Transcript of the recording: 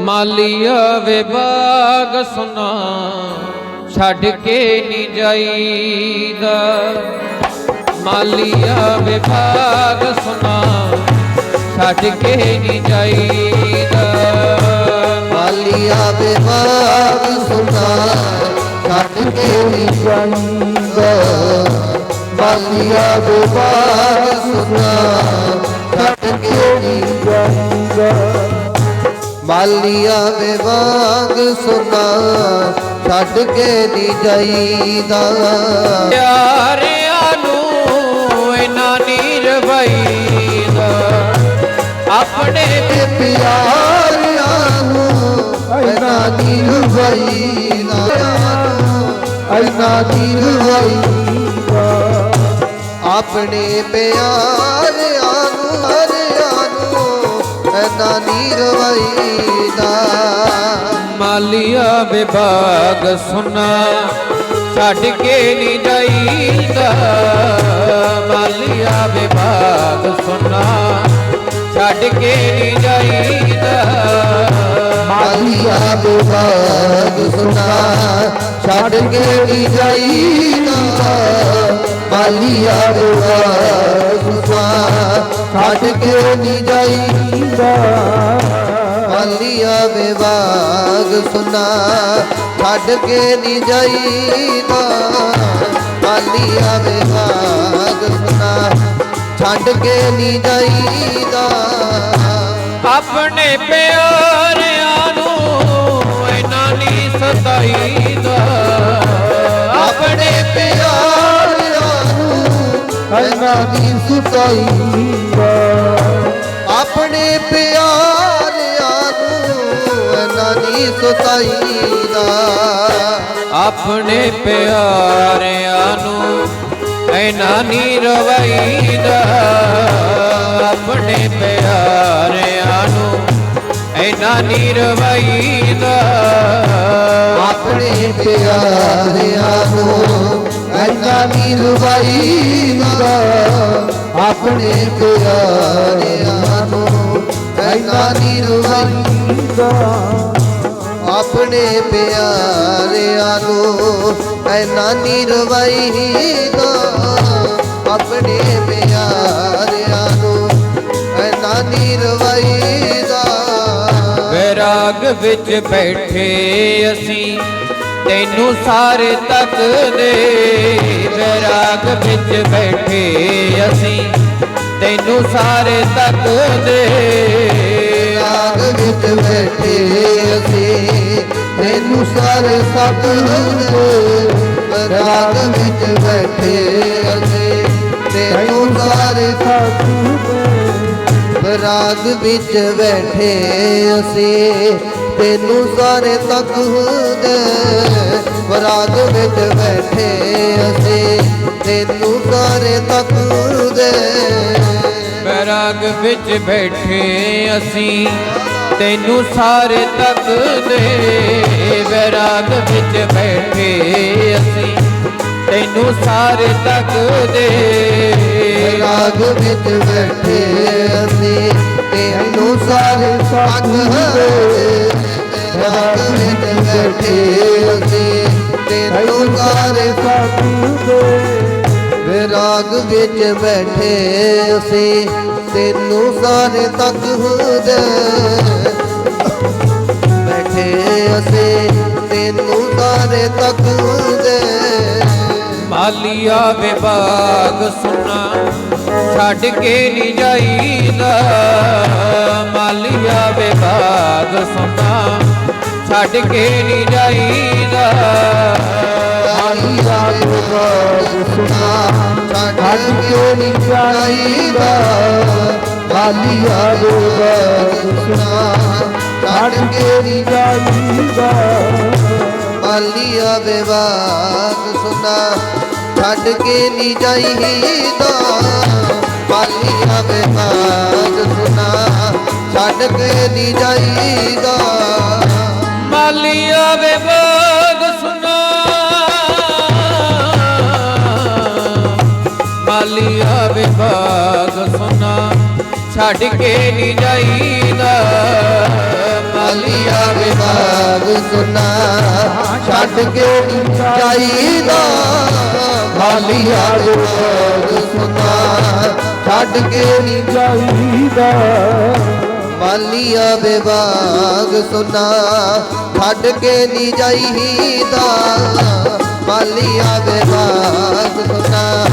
ਮਾਲੀਆ ਵਿਭਾਗ ਸੁਨਾ, ਛੱਡ ਕੇ ਨਹੀਂ ਜਾਈਦਾ। ਮਾਲੀਆ ਵਿਭਾਗ ਸੁਨਾ, ਛੱਡ ਕੇ ਨਹੀਂ ਜਾਈਦਾ। ਮਾਲੀਆ ਵਿਭਾਗ ਸੁਨਾ, ਛੱਡ ਕੇ ਨਹੀਂ ਜਾਂਦਾ ਮਾਲੀਆ ਵਿਭਾਗ ਸੁਨਾ, ਛੱਡ ਕੇ ਨਹੀਂ ਜਾਂਦਾ ਮਾਲੀਆ ਵਿਭਾਗ ਸੁਨਾ ਛੱਡ ਕੇ ਨਹੀਂ ਜਾਈਦਾ। ਪਿਆਰਿਆਂ ਨੂੰ ਇਨਾ ਨੀਰ ਵਈਦਾ ਆਪਣੇ ਤੇ ਪਿਆਰਿਆਂ ਨੂੰ ਵਈਦਾ ਐਨਾ ਦਿਲ ਵਈਦਾ ਆਪਣੇ ਪਿਆਰਿਆਂ ਨੂੰ ਹਰਿਆਂ ਨੂੰ ਐਨਾ ਨੀਰ ਵਈਦਾ ਮਾਲੀਆ ਵਿਭਾਗ ਸੁਨਾ, ਛੱਡ ਕੇ ਨਹੀਂ ਜਾਈਦਾ। ਮਾਲੀਆ ਵਿਭਾਗ ਸੁਨਾ, ਛੱਡ ਕੇ ਨਹੀਂ ਜਾਈਦਾ। ਮਾਲੀਆ ਵਿਭਾਗ ਸੁਨਾ, ਛੱਡ ਕੇ ਨਹੀਂ ਜਾਈਦਾ। ਮਾਲੀਆ ਵਿਭਾਗ ਸੁਨਾ, ਛੱਡ ਕੇ ਨਹੀਂ ਜਾਈਦਾ। ਮਾਲੀਆ ਵਿਭਾਗ ਸੁਨਾ ਛੱਡ ਕੇ ਨਹੀਂ ਜਾਈਦਾ। ਮਾਲੀਆ ਵਿਭਾਗ ਸੁਨਾ ਛੱਡ ਕੇ ਨਹੀਂ ਜਾਈਦਾ। ਆਪਣੇ ਪਿਆਰਿਆਂ ਨੂੰ ਇਨਾ ਨਹੀਂ ਸਤਾਈਦਾ। ਆਪਣੇ ਪਿਆਰਿਆਂ ਨੂੰ ਐਨਾ ਦੀ ਸੁਤਾਈਦਾ। ਆਪਣੇ ਪਿਆਰਿਆਂ ਨੂੰ ਐਨਾ ਦੀ। ਆਪਣੇ ਪਿਆਰਿਆਂ ਨੂੰ ਐਨਾ ਨਹੀਂ ਰਵਾਈਦਾ ਆਪਣੇ ਪਿਆਰਿਆਂ ਨੂੰ ਐਨਾ ਨਹੀਂ ਰਵਾਈਦਾ ਆਪਣੇ ਪਿਆਰਿਆਂ ਨੂੰ ਐਨਾ ਦੀ। ਰਵਾਈਦਾ ਆਪਣੇ ਪਿਆਰਿਆਂ ਨੂੰ ਐਨਾ ਦੀ ਰਵਾਈਦਾ ਆਪਣੇ ਪਿਆਰਿਆਂ ਨੂੰ ਐਨਾ ਨਿਰਵੈਦਾ ਆਪਣੇ ਪਿਆਰਿਆਂ ਨੂੰ ਐਨਾ ਨਿਰਵੈਦਾ ਵਿਰਾਗ ਵਿੱਚ ਬੈਠੇ ਅਸੀਂ, ਤੈਨੂੰ ਸਾਰੇ ਤੱਕਦੇ ਵਿਰਾਗ ਵਿੱਚ ਬੈਠੇ ਅਸੀਂ ਤੈਨੂੰ ਸਾਰੇ ਤੱਕਦੇ। ਰਾਗ ਵਿੱਚ ਬੈਠੇ ਅਸੀਂ, ਤੈਨੂੰ ਸਾਰੇ ਸਤ ਰਾਗ ਵਿੱਚ ਬੈਠੇ ਅਸੀਂ, ਤੈਨੂੰ ਸਾਰੇ ਸਤ ਰਾਗ ਵਿੱਚ ਬੈਠੇ ਅਸੀਂ, ਤੈਨੂੰ ਸਾਰੇ ਤੱਕ ਹੁੰਦੇ ਰਾਗ ਵਿੱਚ ਬੈਠੇ ਅਸੀਂ ਵਿੱਚ ਬੈਠੇ ਅਸੀਂ, ਤੈਨੂੰ ਸਾਰੇ ਤੱਕ ਦੇ ਵਿਰਾਗ ਵਿੱਚ ਬੈਠੇ ਅਸੀਂ, ਤੈਨੂੰ ਸਾਰੇ ਤੱਕ ਦੇ ਰਾਗ ਵਿੱਚ ਬੈਠੇ ਅਸੀਂ, ਤੈਨੂੰ ਸਾਰੇ ਸਾਥ ਹੁੰਦੇ ਰਾਗ ਵਿੱਚ ਬੈਠੇ ਅਸੀਂ, ਤੈਨੂੰ ਸਾਰੇ ਸਾਥ ਹੁੰਦੇ ਵਿਰਾਗ ਵਿੱਚ ਬੈਠੇ ਅਸੀਂ। ਤੈਨੂੰ ਸਾਰੇ ਤੱਕ ਹੁੰਦੇ। ਬੈਠੇ ਅਸੀਂ ਤੈਨੂੰ ਸਾਰੇ ਤੱਕ ਹੁੰਦੇ। ਮਾਲੀਆ ਵਿਭਾਗ ਸੁਣਾ ਛੱਡ ਕੇ ਨਹੀਂ ਜਾਈਦਾ। ਮਾਲੀਆ ਵਿਭਾਗ ਸੁਣਾ ਛੱਡ ਕੇ ਨਹੀਂ ਜਾਈਦਾ। ਮਾਲੀਆ ਵਿਭਾਗ ਸੁਣਾ। ਛੱਡ ਕੇ ਨਹੀਂ ਜਾਈਦਾ? ਮਾਲੀਆ ਵਿਭਾਗ ਸੁਣਾ ਛੱਡ ਕੇ ਨਹੀਂ ਜਾਈਦਾ? ਮਾਲੀਆ ਵਿਭਾਗ ਸੁਣਾ ਛੱਡ ਕੇ ਨਹੀਂ ਜਾਈਦਾ? ਮਾਲੀਆ ਵਿਭਾਗ ਸੁਣਾ ਛੱਡ ਕੇ ਨਹੀਂ ਜਾਈਦਾ? ਮਾਲੀਆ ਵਿਭਾਗ ਸੁਣਾ ਮਾਲੀਆ ਵਿਭਾਗ ਸੁਣਾ ਛੱਡ ਕੇ ਨਹੀਂ ਜਾਈਦਾ। ਮਾਲੀਆ ਸੁਨਾ, ਛੱਡ ਕੇ ਨਹੀਂ ਜਾਈਦਾ। ਖਾਲੀ ਆਵੇ ਬਾਗ ਸੁਨਾ, ਛੱਡ ਕੇ ਨਹੀਂ ਜਾਈਦਾ। ਮਾਲੀਆ ਵਿਵਾਗ ਸੁਨਾ, ਛੱਡ ਕੇ ਨਹੀਂ ਜਾਈਦਾ। ਮਾਲੀਆ ਵਿਵਾਗ ਸੁਨਾ